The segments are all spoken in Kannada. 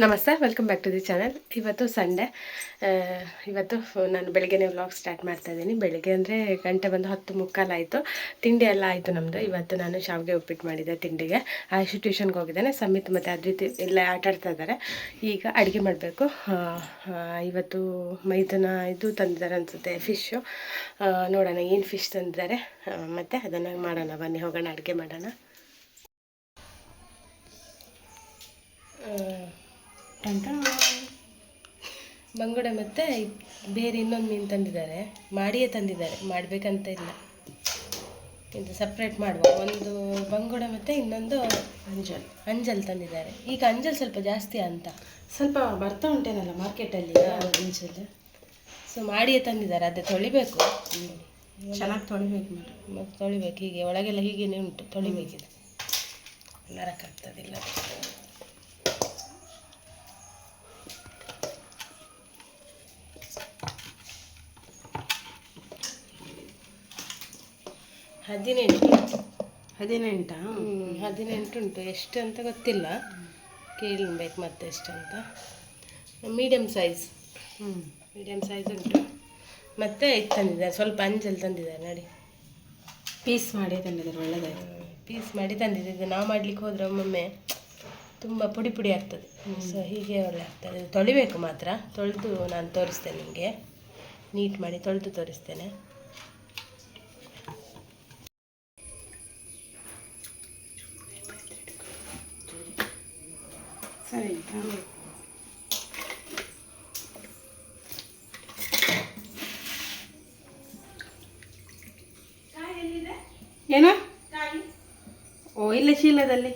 ನಮಸ್ತೆ welcome back to the channel ಇವತ್ತು ಸಂಡೇ ಇವತ್ತು ನಾನು ಬೆಳಗ್ಗೆನೇ ವ್ಲಾಗ್ ಸ್ಟಾರ್ಟ್ ಮಾಡ್ತಾ ಇದ್ದೀನಿ. ಬೆಳಗ್ಗೆ ಅಂದರೆ ಗಂಟೆ ಬಂದು ಹತ್ತು ಮುಕ್ಕಾಲಾಯಿತು ತಿಂಡಿ ಎಲ್ಲ ಆಯಿತು ನಮ್ಮದು ಇವತ್ತು ನಾನು ಶಾವಿಗೆ ಉಪ್ಪಿಟ್ಟು ಮಾಡಿದ್ದೆ ತಿಂಡಿಗೆ. ಆಯುಷು ಟ್ಯೂಷನ್ಗೆ ಹೋಗಿದ್ದೇನೆ. ಸಮಿತ್ ಮತ್ತು ಅದ್ವಿತಿ ಎಲ್ಲ ಆಟ ಆಡ್ತಾ ಇದ್ದಾರೆ. ಈಗ ಅಡುಗೆ ಮಾಡಬೇಕು. ಇವತ್ತು ಮೈದನ ಇದು ತಂದಿದ್ದಾರೆ ಅನಿಸುತ್ತೆ ಫಿಶ್ಶು ನೋಡೋಣ ಏನು ಫಿಶ್ ತಂದಿದ್ದಾರೆ. ಮತ್ತು ಅದನ್ನು ಮಾಡೋಣ. ಬನ್ನಿ, ಹೋಗೋಣ, ಅಡುಗೆ ಮಾಡೋಣ. ಟಂಟ ಬಂಗುಡೆ ಮತ್ತು ಬೇರೆ ಇನ್ನೊಂದು ಮೀನು ತಂದಿದ್ದಾರೆ. ಮಾಡಿಯೇ ತಂದಿದ್ದಾರೆ. ಮಾಡಬೇಕಂತ ಇಲ್ಲ. ಇದು ಸಪ್ರೇಟ್ ಮಾಡುವ. ಒಂದು ಬಂಗುಡೆ ಮತ್ತು ಇನ್ನೊಂದು ಅಂಜಲ್. ಅಂಜಲ್ ತಂದಿದ್ದಾರೆ. ಈಗ ಅಂಜಲ್ ಸ್ವಲ್ಪ ಜಾಸ್ತಿ ಅಂತ. ಸ್ವಲ್ಪ ಬರ್ತಾ ಉಂಟೇನಲ್ಲ ಮಾರ್ಕೆಟಲ್ಲಿ ಅಂಜಲ್ ಸೊ ಮಾಡಿಯೇ ತಂದಿದ್ದಾರೆ. ಅದೇ ತೊಳಿಬೇಕು. ಚೆನ್ನಾಗಿ ತೊಳಿಬೇಕು ಮೇಡಮ್ ಮತ್ತು ತೊಳಿಬೇಕು. ಹೀಗೆ ಒಳಗೆಲ್ಲ ಹೀಗೇನೆ ಉಂಟು. ತೊಳಿಬೇಕಿದೆ. ನರಕಾಗ್ತದಿಲ್ಲ ಹದಿನೆಂಟು. ಹದಿನೆಂಟಾ? ಹದಿನೆಂಟು ಉಂಟು. ಎಷ್ಟು ಅಂತ ಗೊತ್ತಿಲ್ಲ. ಕೇಳಬೇಕು ಮತ್ತೆ ಎಷ್ಟು ಅಂತ ಮೀಡಿಯಮ್ ಸೈಜ್. ಹ್ಞೂ ಮೀಡಿಯಮ್ ಸೈಜ್ ಉಂಟು. ಮತ್ತೆ ಇದು ತಂದಿದ್ದಾರೆ. ಸ್ವಲ್ಪ ಅಂಜಲ್ ತಂದಿದ್ದಾರೆ. ನೋಡಿ. ಪೀಸ್ ಮಾಡಿ ತಂದಿದ್ದಾರೆ. ಒಳ್ಳೆದಾಯ್ತು. ಪೀಸ್ ಮಾಡಿ ತಂದಿದ್ದು ನಾವು ಮಾಡಲಿಕ್ಕೆ ಹೋದ್ರೆ ಒಮ್ಮೊಮ್ಮೆ ತುಂಬ ಪುಡಿ ಪುಡಿ ಆಗ್ತದೆ. ಸೊ ಹೀಗೆ ಒಳ್ಳೆ ಆಗ್ತದೆ. ತೊಳಿಬೇಕು ಮಾತ್ರ. ತೊಳೆದು ನಾನು ತೋರಿಸ್ತೇನೆ ನಿಮಗೆ. ನೀಟ್ ಮಾಡಿ ತೊಳೆದು ತೋರಿಸ್ತೇನೆ. ಸರಿ ಏನು? ಓ ಇಲ್ಲ ಶೀಲದಲ್ಲಿ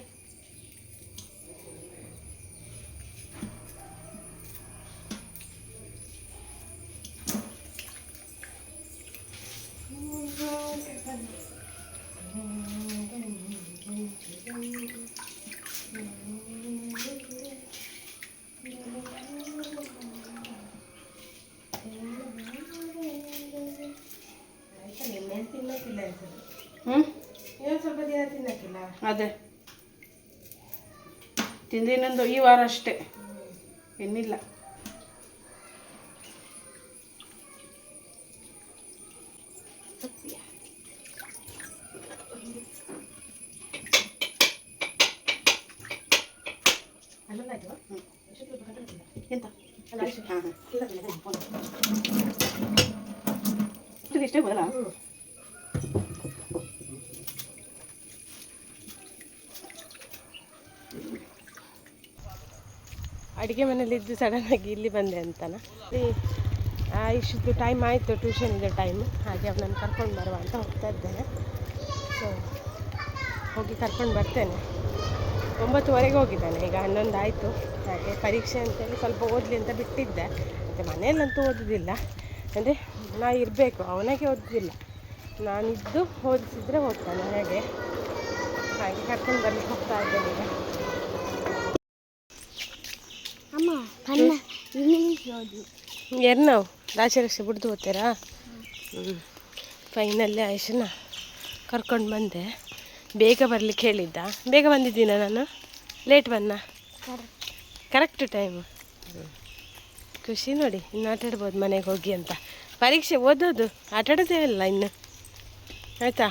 ನಿನ್ನೆ ತಿನ್ನಕ್ಕಿಲ್ಲ ಅನ್ಸುತ್ತೆ ಹ್ಞೂ ಇನ್ನೊಂದು ಸ್ವಲ್ಪ ದಿನ ತಿನ್ನಕ್ಕಿಲ್ಲ ಅದೇ ತಿಂದಿನೊಂದು ಈ ವಾರ ಅಷ್ಟೇ ಇನ್ನಿಲ್ಲ ಅರಿಶಿನ. ಹಾಂ ಹಾಂ ಇಷ್ಟೇ ಬರಲ್ಲ ಅಡುಗೆ ಮನೇಲಿದ್ದು ಸಡನ್ನಾಗಿ ಇಲ್ಲಿ ಬಂದೆ ಅಂತನ. ಇಷ್ಟು ಟೈಮ್ ಆಯಿತು ಟ್ಯೂಷನಿದ್ದು ಟೈಮ್ ಹಾಗೆ ಅವನನ್ನು ಕರ್ಕೊಂಡು ಬರುವ ಅಂತ ಹೋಗ್ತಾ ಇದ್ದೇನೆ. ಸೊ ಹೋಗಿ ಕರ್ಕೊಂಡು ಬರ್ತೇನೆ. ಒಂಬತ್ತುವರೆಗೆ ಹೋಗಿದ್ದಾನೆ, ಈಗ ಹನ್ನೊಂದು ಆಯಿತು ಹಾಗೆ ಪರೀಕ್ಷೆ ಅಂತೇಳಿ ಸ್ವಲ್ಪ ಓದಲಿ ಅಂತ ಬಿಟ್ಟಿದ್ದೆ. ಮತ್ತು ಮನೆಯಲ್ಲಂತೂ ಓದೋದಿಲ್ಲ. ಅಂದರೆ, ನಾ ಇರಬೇಕು, ಅವನಾಗೆ ಓದೋದಿಲ್ಲ ನಾನಿದ್ದು ಓದಿಸಿದ್ರೆ ಓದ್ತಾನೆ ಹಾಗೆ. ಹಾಗೆ ಕರ್ಕೊಂಡು ಬರ್ಲಿಕ್ಕೆ ಹೋಗ್ತಾ ಇದ್ದೇನೆ ಈಗ. ಇಂಗ್ಲೀಷ್ ಓದಿ ಯಾರು ನಾವು ರಾಶಿ ಬಿಡ್ದು ಹೋಗ್ತೀರಾ? ಹ್ಞೂ ಫೈನಲ್ಲಿ ಆಯುಷನ ಕರ್ಕೊಂಡು ಬಂದೆ. ಬೇಗ ಬರ್ಲಿಕ್ಕೆ ಹೇಳಿದ್ದ. ಬೇಗ ಬಂದಿದ್ದೀನ ನಾನು? ಲೇಟ್ ಬನ್ನ ಕರೆಕ್ಟ್ ಟೈಮು ಖುಷಿ ನೋಡಿ, ಇನ್ನು ಆಟಾಡ್ಬೋದು ಮನೆಗೆ ಹೋಗಿ ಅಂತ. ಪರೀಕ್ಷೆ ಓದೋದು, ಆಟ ಆಡೋದೇ ಇಲ್ಲ ಇನ್ನು. ಆಯಿತಾ?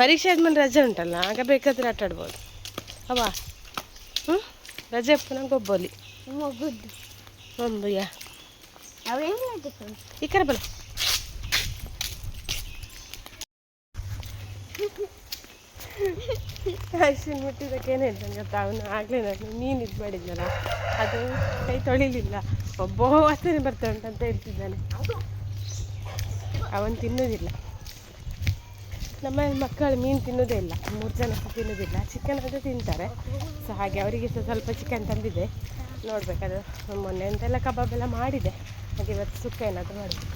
ಪರೀಕ್ಷೆ ಆದ್ಮೇಲೆ ರಜೆ ಉಂಟಲ್ಲ, ಆಗ ಬೇಕಾದರೆ ಆಟಾಡ್ಬೋದು ಅವಾ ಹ್ಞೂ ರಜೆ ಪುನಃ ಗೊಬ್ಬೋಲಿ. ಒಂದು ಯಾ. ಈ ಕಡೆ ಬಲ ಅಶ್ವಿನ್ ಮುಟ್ಟಿದ್ದಕ್ಕೆ ಏನು ಹೇಳ್ತಾನೆ ಗೊತ್ತಾ? ಅವನು ಆಗಲೇ ನಾನು ಮೀನು ಇದು ಮಾಡಿದ್ನಲ್ಲ? ಅದು ಕೈ ತೊಳಿಲಿಲ್ಲ. ಒಬ್ಬ ವಾಸನೆ ಬರ್ತಾ ಉಂಟಂತ ಹೇಳ್ತಿದ್ದಾನೆ. ಅವನು ತಿನ್ನೋದಿಲ್ಲ. ನಮ್ಮ ಮಕ್ಕಳು ಮೀನು ತಿನ್ನೋದೇ ಇಲ್ಲ. ಮೂರು ಜನ ತಿನ್ನೋದಿಲ್ಲ. ಚಿಕನ್ ಅದು ತಿಂತಾರೆ. ಸೊ ಹಾಗೆ ಅವರಿಗೆ ಸಹ ಸ್ವಲ್ಪ ಚಿಕನ್ ತಂದಿದೆ. ನೋಡಬೇಕದು ಮೊನ್ನೆ ಅಂತೆಲ್ಲ ಕಬಾಬ್ ಎಲ್ಲ ಮಾಡಿದೆ ಹಾಗೆ ಇವತ್ತು ಸುಕ್ಕ ಏನಾದರೂ ಮಾಡಿದೆ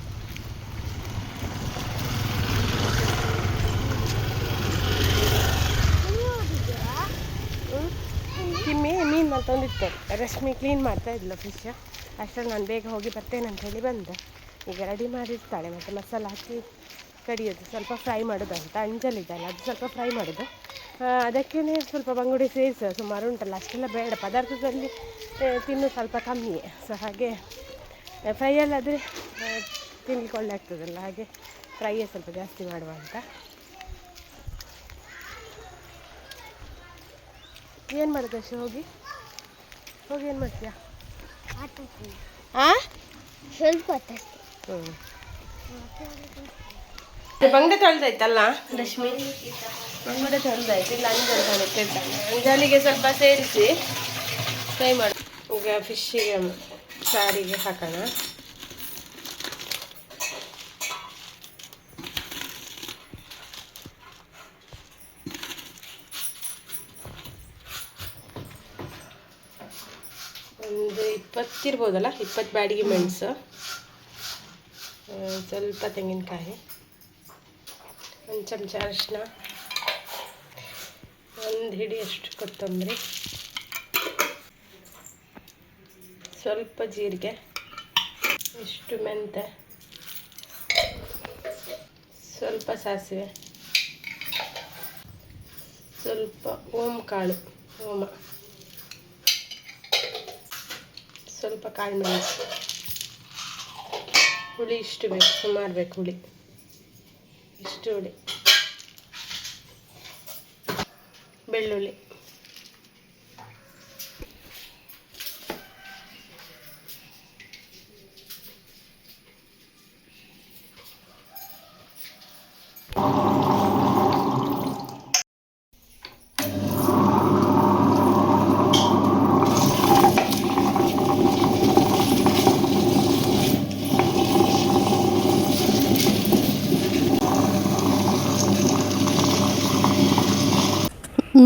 ಕಿಮ್ಮಿ ಮೀನು ತಂದಿತ್ತು ರಶ್ಮಿ ಕ್ಲೀನ್ ಮಾಡ್ತಾ ಇದ್ಲು ಫಿಶ್ ಅಷ್ಟರಲ್ಲಿ ನಾನು ಬೇಗ ಹೋಗಿ ಬರ್ತೇನೆ ಅಂತ ಹೇಳಿ ಬಂದೆ. ಈಗ ರೆಡಿ ಮಾಡಿರ್ತಾಳೆ, ಮತ್ತು ಮಸಾಲ ಹಾಕಿ ಕಡಿಯೋದು. ಸ್ವಲ್ಪ ಫ್ರೈ ಮಾಡೋದು ಅಂತ ಅಂಜಲಿದ್ದಲ್ಲ ಅದು ಸ್ವಲ್ಪ ಫ್ರೈ ಮಾಡೋದು. ಅದಕ್ಕೇ ಸ್ವಲ್ಪ ಬಂಗುಡಿ ಸೇರಿಸ. ಸುಮಾರು ಉಂಟಲ್ಲ ಅಷ್ಟೆಲ್ಲ ಬೇಡ. ಪದಾರ್ಥದಲ್ಲಿ ತಿನ್ನು ಸ್ವಲ್ಪ ಕಮ್ಮಿಯೇ ಸೊ ಹಾಗೆ ಫ್ರೈಯಲ್ಲಾದರೆ ತಿನ್ಲಿಕ್ಕೆ ಒಳ್ಳೆ ಆಗ್ತದಲ್ಲ. ಹಾಗೆ ಫ್ರೈಯೇ ಸ್ವಲ್ಪ ಜಾಸ್ತಿ ಮಾಡುವ ಅಂತ. ಏನು ಮಾಡುತ್ತೆ ಅಷ್ಟು ಹೋಗಿ? ಹೋಗಿ ಏನು ಮಾಡ್ತೀಯಾ? ಹಾಂ ಸ್ವಲ್ಪ ಹ್ಞೂ ಬಂಗಡೆ ತೊಳೆದಾಯ್ತಲ್ಲ ರಶ್ಮಿ. ಬಂಗಡೆ ತೊಳೆದಾಯ್ತು ಇಲ್ಲ ಅಂಜಲ್ ತೊಳಿತಿದ್ದಾನೆ ಅಂಜಲಿಗೆ ಸ್ವಲ್ಪ ಸೇರಿಸಿ ಫ್ರೈ ಮಾಡಿ. ಈಗ ಫಿಶ್ಗೆ ಸಾರಿಗೆ ಹಾಕೋಣ. ಒಂದು ಇಪ್ಪತ್ತಿರ್ಬೋದಲ್ಲ ಇಪ್ಪತ್ತು ಬ್ಯಾಡಿಗೆ ಮೆಣಸು. ಸ್ವಲ್ಪ ತೆಂಗಿನಕಾಯಿ. ಒಂದು ಚಮಚ ಅರಿಶಿನ, ಒಂದು ಹಿಡಿಯಷ್ಟು ಕೊತ್ತಂಬರಿ, ಸ್ವಲ್ಪ ಜೀರಿಗೆ, ಇಷ್ಟು ಮೆಂತೆ, ಸ್ವಲ್ಪ ಸಾಸಿವೆ, ಸ್ವಲ್ಪ ಓಮ್ ಕಾಳು ಓಮ, ಸ್ವಲ್ಪ ಕಾಳು ಮೆಣಸು, ಹುಳಿ ಇಷ್ಟು ಬೇಕು, ಸುಮಾರು ಬೇಕು ಹುಳಿ. ಇಷ್ಟು ಹುಳಿ ಬೆಳ್ಳುಳ್ಳಿ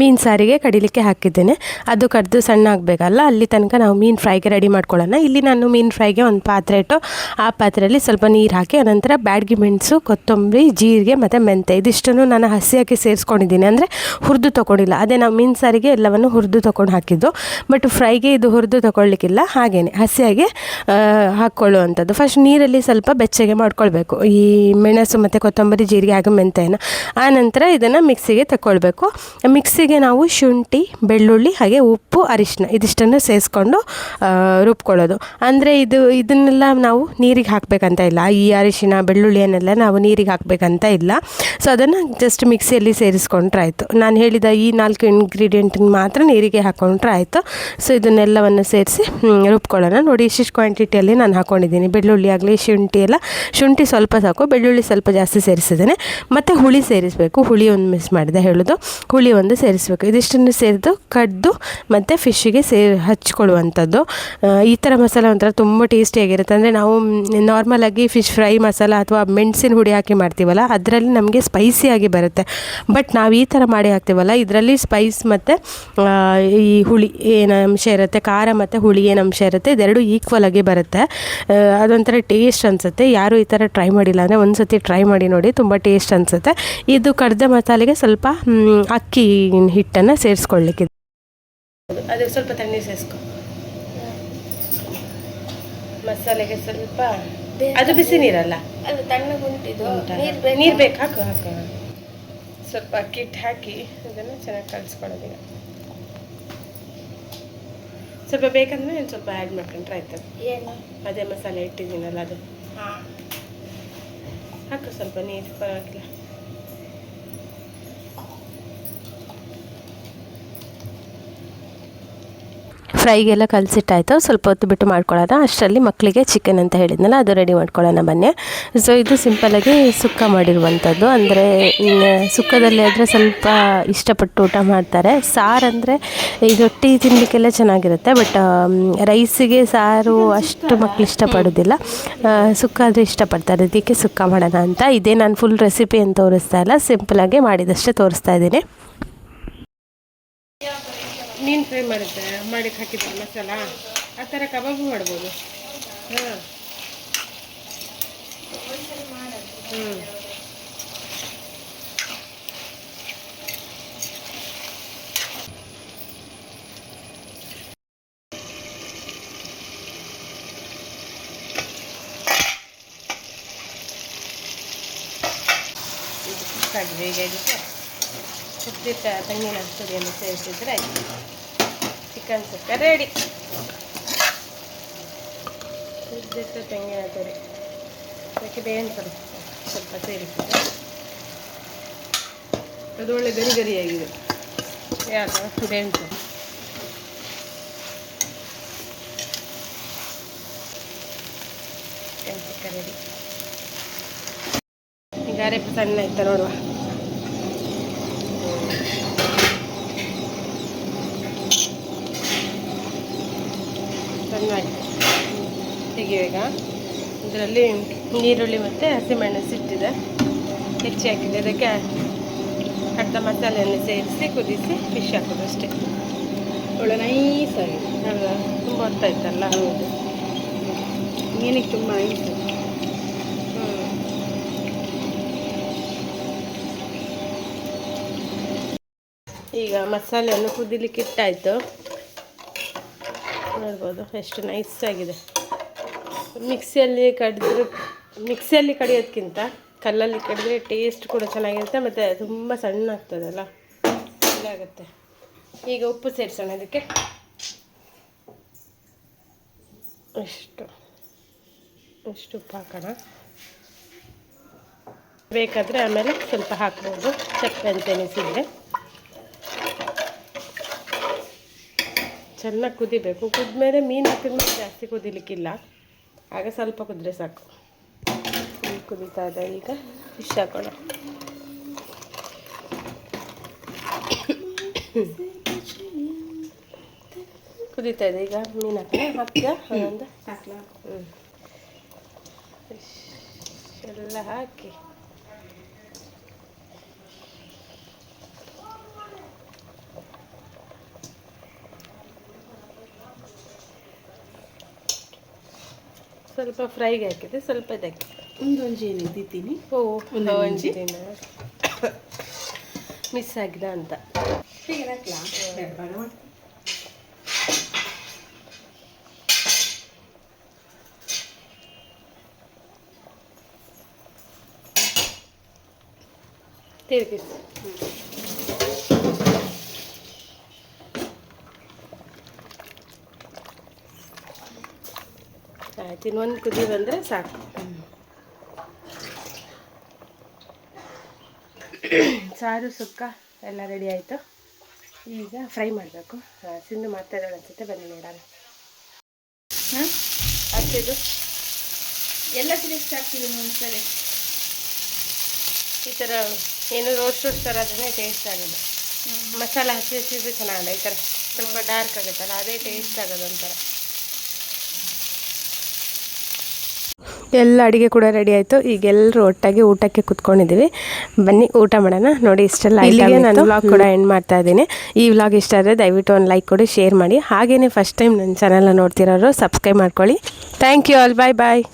ಮೀನು ಸಾರಿಗೆ ಕಡಿಲಿಕ್ಕೆ ಹಾಕಿದ್ದೇನೆ. ಅದು ಕಡಿದು ಸಣ್ಣ ಆಗಬೇಕಲ್ಲ ಅಲ್ಲಿ ತನಕ ನಾವು ಮೀನು ಫ್ರೈಗೆ ರೆಡಿ ಮಾಡ್ಕೊಳ್ಳೋಣ. ಇಲ್ಲಿ ನಾನು ಮೀನು ಫ್ರೈಗೆ ಒಂದು ಪಾತ್ರೆ ಇಟ್ಟು, ಆ ಪಾತ್ರೆಯಲ್ಲಿ ಸ್ವಲ್ಪ ನೀರು ಹಾಕಿ, ಅನಂತರ ಬ್ಯಾಡ್ಗಿ ಮೆಣಸು, ಕೊತ್ತಂಬರಿ, ಜೀರಿಗೆ ಮತ್ತು ಮೆಂತೆ ಇದಿಷ್ಟನ್ನು ನಾನು ಹಸಿಯಾಗಿ ಸೇರಿಸ್ಕೊಂಡಿದ್ದೀನಿ. ಅಂದರೆ ಹುರಿದು ತೊಗೊಂಡಿಲ್ಲ. ಅದೇ ನಾವು ಮೀನು ಸಾರಿಗೆ ಎಲ್ಲವನ್ನು ಹುರಿದು ತೊಗೊಂಡು ಹಾಕಿದ್ದು. ಬಟ್ ಫ್ರೈಗೆ ಇದು ಹುರಿದು ತೊಗೊಳ್ಲಿಕ್ಕಿಲ್ಲ ಹಾಗೇನೆ, ಹಸಿಯಾಗಿ ಹಾಕ್ಕೊಳ್ಳುವಂಥದ್ದು ಫಸ್ಟ್ ನೀರಲ್ಲಿ ಸ್ವಲ್ಪ ಬೆಚ್ಚಗೆ ಮಾಡ್ಕೊಳ್ಬೇಕು. ಈ ಮೆಣಸು ಮತ್ತು ಕೊತ್ತಂಬರಿ, ಜೀರಿಗೆ, ಹಾಗೂ ಮೆಂತೆಯನ್ನು ಆನಂತರ ನಂತರ ಇದನ್ನು ಮಿಕ್ಸಿಗೆ ತಗೊಳ್ಬೇಕು ಮಿಕ್ಸಿಗೆ ನಾವು ಶುಂಠಿ, ಬೆಳ್ಳುಳ್ಳಿ ಹಾಗೆ ಉಪ್ಪು ಅರಿಶಿನ ಇದಿಷ್ಟನ್ನು ಸೇರಿಸ್ಕೊಂಡು ರುಬ್ಕೊಳ್ಳೋದು. ಅಂದರೆ ಇದು, ಇದನ್ನೆಲ್ಲ ನಾವು ನೀರಿಗೆ ಹಾಕಬೇಕಂತ ಇಲ್ಲ. ಈ ಅರಿಶಿನ ಬೆಳ್ಳುಳ್ಳಿಯನ್ನೆಲ್ಲ ನಾವು ನೀರಿಗೆ ಹಾಕಬೇಕಂತ ಇಲ್ಲ. ಸೊ ಅದನ್ನು ಜಸ್ಟ್ ಮಿಕ್ಸಿಯಲ್ಲಿ ಸೇರಿಸ್ಕೊಂಡ್ರೆ ಆಯಿತು. ನಾನು ಹೇಳಿದ ಈ ನಾಲ್ಕು ಇಂಗ್ರೀಡಿಯೆಂಟನ್ನು ಮಾತ್ರ ನೀರಿಗೆ ಹಾಕ್ಕೊಂಡ್ರೆ ಆಯಿತು. ಸೊ ಇದನ್ನೆಲ್ಲವನ್ನು ಸೇರಿಸಿ ರುಬ್ಕೊಳ್ಳೋಣ. ನೋಡಿ, ಇಷ್ಟಿಷ್ಟು ಕ್ವಾಂಟಿಟಿಯಲ್ಲಿ ನಾನು ಹಾಕ್ಕೊಂಡಿದ್ದೀನಿ ಬೆಳ್ಳುಳ್ಳಿ ಆಗಲಿ, ಶುಂಠಿ ಎಲ್ಲ. ಶುಂಠಿ ಸ್ವಲ್ಪ ಸಾಕು. ಬೆಳ್ಳುಳ್ಳಿ ಸ್ವಲ್ಪ ಜಾಸ್ತಿ ಸೇರಿಸಿದ್ದೇನೆ. ಮತ್ತು ಹುಳಿ ಸೇರಿಸಬೇಕು. ಹುಳಿ ಒಂದು ಮಿಸ್ ಮಾಡಿದೆ ಹೇಳೋದು. ಹುಳಿ ಒಂದು ಸೇರಿಸಬೇಕು ಇದಿಷ್ಟನ್ನು ಸೇರಿದು ಕಡ್ದು ಮತ್ತು ಫಿಶ್ಶಿಗೆ ಸೇ, ಹಚ್ಕೊಳ್ಳುವಂಥದ್ದು. ಈ ಥರ ಮಸಾಲ ಒಂಥರ ತುಂಬ ಟೇಸ್ಟಿಯಾಗಿರುತ್ತೆ ಅಂದರೆ ನಾವು ನಾರ್ಮಲಾಗಿ ಫಿಶ್ ಫ್ರೈ ಮಸಾಲ ಅಥವಾ ಮೆಣಸಿನ ಹುಡಿ ಹಾಕಿ ಮಾಡ್ತೀವಲ್ಲ, ಅದರಲ್ಲಿ ನಮಗೆ ಸ್ಪೈಸಿಯಾಗಿ ಬರುತ್ತೆ. ಬಟ್ ನಾವು ಈ ಥರ ಮಾಡಿ ಹಾಕ್ತೀವಲ್ಲ, ಇದರಲ್ಲಿ ಸ್ಪೈಸ್ ಮತ್ತು ಈ ಹುಳಿ ಏನು ಅಂಶ ಇರುತ್ತೆ, ಖಾರ ಮತ್ತು ಹುಳಿ ಏನು ಅಂಶ ಇರುತ್ತೆ, ಇದೆರಡು ಈಕ್ವಲ್ ಆಗಿ ಬರುತ್ತೆ. ಅದೊಂಥರ ಟೇಸ್ಟ್ ಅನಿಸುತ್ತೆ. ಯಾರು ಈ ಥರ ಟ್ರೈ ಮಾಡಿಲ್ಲ ಅಂದರೆ ಒಂದು ಸತಿ ಟ್ರೈ ಮಾಡಿ ನೋಡಿ ತುಂಬ ಟೇಸ್ಟ್ ಅನಿಸುತ್ತೆ. ಇದು ಕಡ್ದ ಮಸಾಲೆಗೆ ಸ್ವಲ್ಪ ಅಕ್ಕಿ ಹಿಟ್ಟನ್ನು ಸೇರಿಸ್ಕೊಳ್ಳಿಕ್ಕೆ. ಅದು ಸ್ವಲ್ಪ ತಣ್ಣೀರು ಸೇರಿಸ್ಕೊ. ಮಸಾಲೆಗೆ ಸ್ವಲ್ಪ ಅದು ಬಿಸಿ ನೀರಲ್ಲ? ಅಲ್ಲ ತಣ್ಣಗುಂಟಿದು ನೀರು ಬೇಕು. ಹಾಕು ಹಾಕು ಸ್ವಲ್ಪ ಅಕ್ಕಿ ಹಿಟ್ಟು ಹಾಕಿ ಅದನ್ನು ಚೆನ್ನಾಗಿ ಕಲಿಸ್ಕೊಳ್ಳೋದಿಲ್ಲ. ಸ್ವಲ್ಪ ಬೇಕಂದ್ರೆ ಸ್ವಲ್ಪ ಆ್ಯಡ್ ಮಾಡ್ಕೊಂಡ್ರೆ ಆಯ್ತು. ಏನು? ಅದೇ ಮಸಾಲೆ ಇಟ್ಟಿದ್ದೀನಲ್ಲ ಅದು. ಹಾಕು ಸ್ವಲ್ಪ ನೀರು ಪರವಾಗಿಲ್ಲ. ಫ್ರೈಗೆಲ್ಲ ಕಲಸಿಟ್ಟಾಯ್ತು. ಸ್ವಲ್ಪ ಹೊತ್ತು ಬಿಟ್ಟು ಮಾಡ್ಕೊಳ್ಳೋಣ. ಅಷ್ಟರಲ್ಲಿ ಮಕ್ಕಳಿಗೆ ಚಿಕನ್ ಅಂತ ಹೇಳಿದ್ನಲ್ಲ, ಅದು ರೆಡಿ ಮಾಡ್ಕೊಳ್ಳೋಣ ಬನ್ನಿ. ಸೊ ಇದು ಸಿಂಪಲಾಗಿ ಸುಕ್ಕ ಮಾಡಿರುವಂಥದ್ದು. ಅಂದರೆ ಸುಕ್ಕದಲ್ಲಿ ಆದರೆ ಸ್ವಲ್ಪ ಇಷ್ಟಪಟ್ಟು ಊಟ ಮಾಡ್ತಾರೆ. ಸಾರು ಅಂದರೆ ಈ ರೊಟ್ಟಿ ತಿನ್ನಲಿಕ್ಕೆಲ್ಲ ಚೆನ್ನಾಗಿರುತ್ತೆ. ಬಟ್ ರೈಸಿಗೆ ಸಾರು ಅಷ್ಟು ಮಕ್ಕಳು ಇಷ್ಟಪಡೋದಿಲ್ಲ. ಸುಕ್ಕ ಆದರೆ ಇಷ್ಟಪಡ್ತಾರೆ. ಅದಕ್ಕೆ ಸುಕ್ಕ ಮಾಡೋಣ ಅಂತ. ಇದೇ ನಾನು ಫುಲ್ ರೆಸಿಪಿ ಅಂತ ತೋರಿಸ್ತಾ ಇಲ್ಲ. ಸಿಂಪಲಾಗಿ ಮಾಡಿದಷ್ಟೇ ತೋರಿಸ್ತಾ ಇದ್ದೀನಿ. ಮೀನು ಫ್ರೈ ಮಾಡುತ್ತೆ ಮಾಡಿ ಹಾಕಿದ್ರೆ ಮಸಾಲ ಆ ಥರ ಕಬಾಬು ಮಾಡ್ಬೋದು. ಹಾಂ. ಹ್ಞೂ ಕಡಿಮೆ ಇದಕ್ಕೆ ಹುರಿದಿಟ್ಟ ತೆಂಗಿನ ತುರಿಯನ್ನು ಸೇರಿಸಿದ್ರೆ ಆಯ್ತು. ಚಿಕನ್ ಸುಕ್ಕ. ರೆಡಿ ಹುರಿದಿಟ್ಟ ತೆಂಗಿನ ತುರಿ. ಅದಕ್ಕೆ ಬೇವಿನ ಸ್ವಲ್ಪ ಸ್ವಲ್ಪ ಸೇರಿಸಿದೆ ಅದು ಒಳ್ಳೆ ಗರಿ ಗರಿಯಾಗಿದೆ. ಯಾರು ಸೊಪ್ಪು ಚಿಕನ್ ಸುಕ್ಕ ರೆಡಿ ಈಗ ಅರೆಪ ಸಣ್ಣ ಇತ್ತ ನೋಡುವ. ಆಯ್ತು ತೆಗಿಯುವ ಈಗ ಇದರಲ್ಲಿ ನೀರುಳ್ಳಿ ಮತ್ತು ಹಸಿಮೆಣಸು ಇಟ್ಟಿದೆ. ಹೆಚ್ಚಿ ಹಾಕಿದೆ. ಅದಕ್ಕೆ ಅರ್ಧ ಮಸಾಲೆಯನ್ನು ಸೇರಿಸಿ ಕುದಿಸಿ ಫಿಶ್ ಹಾಕೋದು ಅಷ್ಟೇ. ಒಳ್ಳೆ ನೈಸ್ ಆಗಿದೆ ತುಂಬ ತುಂಬ ಹೊತ್ತಾಯ್ತಲ್ಲ ಹೌದು. ಮೀನಿಗೆ ತುಂಬ ನೈಸ್ ಈಗ ಮಸಾಲೆಯನ್ನು ಕುದಿಲಿಕ್ಕೆ ಇಟ್ಟಾಯಿತು. ನೋಡ್ಬೋದು, ಎಷ್ಟು ನೈಸ್ ಆಗಿದೆ. ಮಿಕ್ಸಿಯಲ್ಲಿ ಕಡಿದ್ರೆ, ಮಿಕ್ಸಿಯಲ್ಲಿ ಕಡಿಯೋದಕ್ಕಿಂತ ಕಲ್ಲಲ್ಲಿ ಕಡಿದ್ರೆ ಟೇಸ್ಟ್ ಕೂಡ ಚೆನ್ನಾಗಿರುತ್ತೆ, ಮತ್ತು ತುಂಬ ಸಣ್ಣ ಆಗ್ತದಲ್ಲ ಆಗುತ್ತೆ ಈಗ ಉಪ್ಪು ಸೇರಿಸೋಣ ಅದಕ್ಕೆ ಇಷ್ಟು ಇಷ್ಟು ಉಪ್ಪು ಹಾಕೋಣ. ಬೇಕಾದರೆ ಆಮೇಲೆ ಸ್ವಲ್ಪ ಹಾಕ್ಬೋದು, ಚಕ್ಕೆ ಅಂತ ಚೆನ್ನಾಗಿ ಕುದಿಬೇಕು. ಕುದ್ಮೇಲೆ ಮೀನು ಹಾಕಿದ್ಮೇಲೆ ಜಾಸ್ತಿ ಕುದಿಲಿಕ್ಕಿಲ್ಲ. ಆಗ ಸ್ವಲ್ಪ ಕುದ್ರೆ ಸಾಕು. ಈಗ ಕುದೀತಾ ಇದೆ ಈಗ. ಫಿಶ್ ಹಾಕೋಣ. ಕುದೀತಾ ಇದೆ ಈಗ ಮೀನು ಹಾಕೋಣ. ಹಾಕ್ತೀಯಾ ಒಂದೊಂದು ಹಾಕ್ಲಾ? ಹ್ಞೂ ಫಿಶ್ ಎಲ್ಲ ಹಾಕಿ. ಸ್ವಲ್ಪ ಫ್ರೈಗೆ ಹಾಕಿದೆ ಸ್ವಲ್ಪ ಇದಕ್ಕೆ ಒಂದು ಒಂಜಿ ಏನು ಇದ್ದಿದ್ದೀನಿ. ಓ ಒಂದು ಒಂಜಿ? ಮಿಸ್ ಆಗಿದ ಅಂತ. ತಿರುಗಿಸಿ. ಆಯ್ತು ಇನ್ನೊಂದು ಕುದಿ ಬಂದರೆ ಸಾಕು. ಸಾರು ಸುಕ್ಕ ಎಲ್ಲ ರೆಡಿ ಆಯಿತು. ಈಗ ಫ್ರೈ ಮಾಡಬೇಕು. ಸಿಂಧು ಮಾಡ್ತಾ ಇದ್ದಾಳೆ ಅನ್ಸುತ್ತೆ ಬನ್ನಿ ನೋಡೋಣ. ಹಾಂ ಅಷ್ಟೇದು ಎಲ್ಲ ಸಿಲೆಕ್ಟ್ ಆಗ್ತಿದೆ ಒಂದ್ಸರಿ ಈ ಥರ ಏನು ರೋಸ್ಟ್ ರೋಸ್ಟ್ ಥರ ಅದನ್ನೇ ಟೇಸ್ಟ್ ಆಗೋದು ಮಸಾಲ ಹಸಿ ಹಸಿದು ಚೆನ್ನಾಗಲ್ಲ ಈ ಥರ ಸ್ವಲ್ಪ ಡಾರ್ಕ್ ಆಗುತ್ತಲ್ಲ ಅದೇ ಟೇಸ್ಟ್ ಆಗೋದು ಒಂಥರ. ಎಲ್ಲ ಅಡುಗೆ ಕೂಡ ರೆಡಿ ಆಯ್ತು. ಈಗ ಎಲ್ಲರೂ ಒಟ್ಟಾಗಿ ಊಟಕ್ಕೆ ಕುತ್ಕೊಂಡಿದ್ದೀವಿ. ಬನ್ನಿ ಊಟ ಮಾಡೋಣ. ನೋಡಿ ಇಷ್ಟೆಲ್ಲ ಇಲ್ಲಿಗೆ ನಾನು ವ್ಲಾಗ್ ಕೂಡ ಎಂಡ್ ಮಾಡ್ತಾ ಇದ್ದೀನಿ. ಈ ವ್ಲಾಗ್ ಇಷ್ಟ ಆದರೆ ದಯವಿಟ್ಟು ಒಂದು ಲೈಕ್ ಕೊಡಿ ಶೇರ್ ಮಾಡಿ. ಹಾಗೇನೆ ಫಸ್ಟ್ ಟೈಮ್ ನನ್ನ ಚಾನಲ್ನ ನೋಡ್ತಿರೋರು ಸಬ್ಸ್ಕ್ರೈಬ್ ಮಾಡ್ಕೊಳ್ಳಿ. Thank you all bye bye